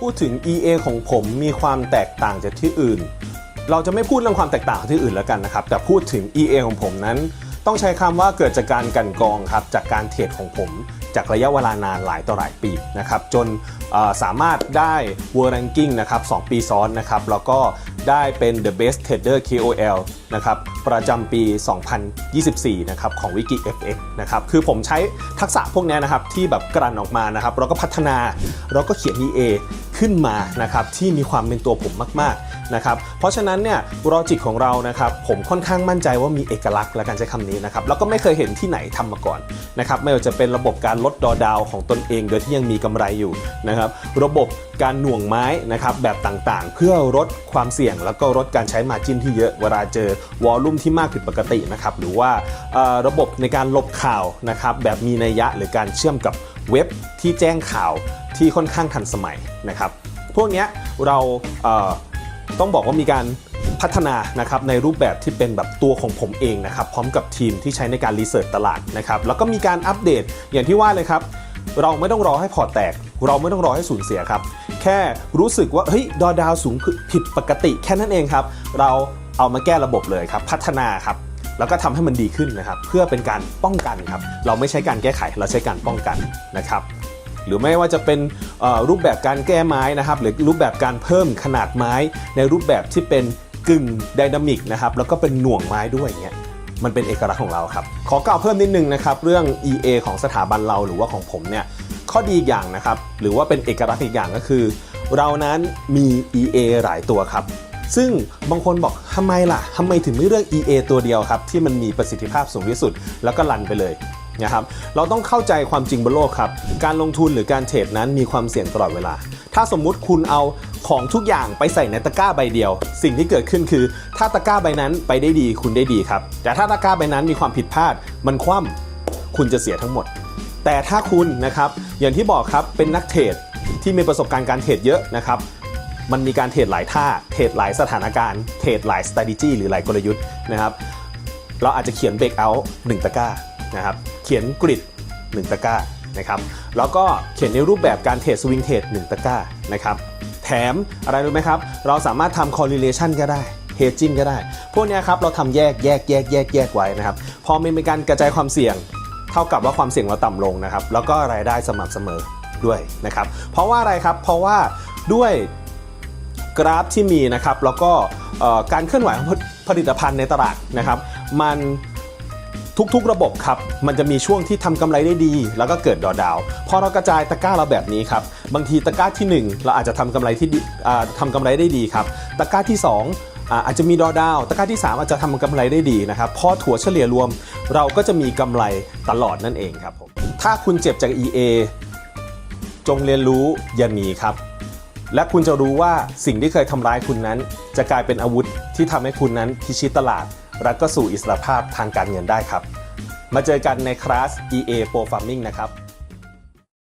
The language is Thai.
พูดถึง EA ของผมมีความแตกต่างจากที่อื่น เราจะไม่พูดเรื่องความแตกต่างของที่อื่นแล้วกันนะครับ แต่พูดถึง EA ของผมนั้น ต้องใช้คำว่าเกิดจากการกันกรองครับ จากการเทรดของผม จากระยะเวลานานหลายต่อหลายปีนะครับ จนสามารถได้ World Ranking นะครับ 2 ปีซ้อนนะครับ แล้วก็ได้เป็น The Best Trader KOL นะครับ ประจำปี 2024 นะครับ ของ Wiki FX นะครับ คือผมใช้ทักษะพวกนี้นะครับ ที่แบบกลั่นออกมานะครับ แล้วก็พัฒนา แล้วก็เขียน EA ขึ้นมานะครับที่มีความเป็นตัวผมมากๆนะครับเพราะฉะนั้นเนี่ยลอจิกของเรานะครับผมค่อนข้างมั่นใจว่ามีเอกลักษณ์และการใช้คำนี้นะครับแล้วก็ไม่เคยเห็นที่ไหนทำมาก่อนนะครับไม่ว่าจะเป็นระบบการลดดอดาวของตนเอง โดยที่ยังมีกำไรอยู่นะครับระบบการหน่วงไม้นะครับแบบต่างๆ เพื่อลดความเสี่ยง แล้วก็ลดการใช้มาจิ้นที่เยอะเวลาเจอวอลลุ่มที่มากผิดปกตินะครับหรือว่าระบบในการลบข่าวนะครับแบบมีนัยยะหรือการเชื่อมกับเว็บที่แจ้งข่าว ที่ค่อนข้างทันสมัยนะครับ พวกนี้เราเต้องบอกว่ามีการพัฒนานะครับในรูปแบบที่เป็นแบบตัวของผมเองนะครับ พร้อมกับทีมที่ใช้ในการรีเสิร์ชตลาดนะครับแล้วก็มีการอัปเดตอย่างที่ว่าเลยครับ เราไม่ต้องรอให้พอตแตก เราไม่ต้องรอให้สูญเสียครับ แค่รู้สึกว่าเฮ้ยดอดาวสูงผิดปกติแค่นั้นเองครับ เราเอามาแก้ระบบเลยครับ พัฒนาครับแล้วก็ทำให้มันดีขึ้นนะครับ เพื่อเป็นการป้องกันครับ เราไม่ใช้การแก้ไขเราใช้การป้องกันนะครับ หรือไม่ว่าจะเป็นรูปแบบการแก้ไม้นะครับหรือรูปแบบการเพิ่มขนาดไม้ในรูปแบบที่เป็นกึ่งไดนามิกนะครับแล้วก็เป็นหน่วงไม้ด้วยเงี้ยมันเป็นเอกลักษณ์ของเราครับ ขอกล่าวเพิ่มนิดนึงนะครับ เรื่อง EA ของสถาบันเราหรือว่าของผมเนี่ยข้อดีอีกอย่างนะครับ หรือว่าเป็นเอกลักษณ์อีกอย่างก็คือ เรานั้นมี EA หลายตัวครับ ซึ่งบางคนบอกทำไมล่ะทำไมถึงไม่เลือก EA ตัวเดียวครับ ที่มันมีประสิทธิภาพสูงที่สุด แล้วก็รันไปเลย นะครับเราต้องเข้าใจความจริงบนโลกครับ การลงทุนหรือการเทรดนั้นมีความเสี่ยงตลอดเวลา ถ้าสมมุติคุณเอาของทุกอย่างไปใส่ในตะกร้าใบเดียว สิ่งที่เกิดขึ้นคือ ถ้าตะกร้าใบนั้นไปได้ดีคุณได้ดีครับ แต่ถ้าตะกร้าใบนั้นมีความผิดพลาด มันคว่ำคุณจะเสียทั้งหมด แต่ถ้าคุณนะครับอย่างที่บอกครับเป็นนักเทรดที่มีประสบการณ์การเทรดเยอะนะครับมันมีการเทรดหลายท่า เทรดหลายสถานการณ์ เทรดหลาย strategy หรือหลายกลยุทธ์นะครับ เราอาจจะเขียน break out 1ตะกร้า นะครับเขียนกริด1ตะกร้านะครับแล้วก็เขียนในรูปแบบการเทรดสวิงเทรด1ตะกร้านะครับแถมอะไรรู้ไหมครับ เราสามารถทำ correlation ก็ได้ hedging ก็ได้ พวกนี้ครับเราทำแยกแยกแยกแยกแยกไว้นะครับ พอมีการกระจายความเสี่ยง เท่ากับว่าความเสี่ยงเราต่ำลงนะครับ แล้วก็รายได้สม่ำเสมอด้วยนะครับ เพราะว่าอะไรครับ เพราะว่าด้วยกราฟที่มีนะครับ แล้วก็การเคลื่อนไหวของผลิตภัณฑ์ในตลาดนะครับ มัน ทุกๆ ระบบครับมันจะมีช่วงที่ทำกำไรได้ดี แล้วก็เกิดดอดาวพอเรากระจายตะกร้าเราแบบนี้ครับบางทีตะกร้าที่ 1 เราอาจจะทำกำไรที่ทำกำไรได้ดีครับตะกร้าที่ 2อาอาจจะมีดอดาวตะกร้าที่ 3 อาจจะทำกำไรได้ดีนะครับพอถั่วเฉลี่ยรวม เราก็จะมีกำไรตลอดนั่นเองครับผมถ้าคุณเจ็บจาก EA จงเรียนรู้อย่าหนีครับ และคุณจะรู้ว่าสิ่งที่เคยทำร้ายคุณนั้น จะกลายเป็นอาวุธที่ทำให้คุณนั้นพิชิตตลาด และก็สู่อิสรภาพทางการเงินได้ครับ มาเจอกันในคลาส EA Pro Farming นะครับ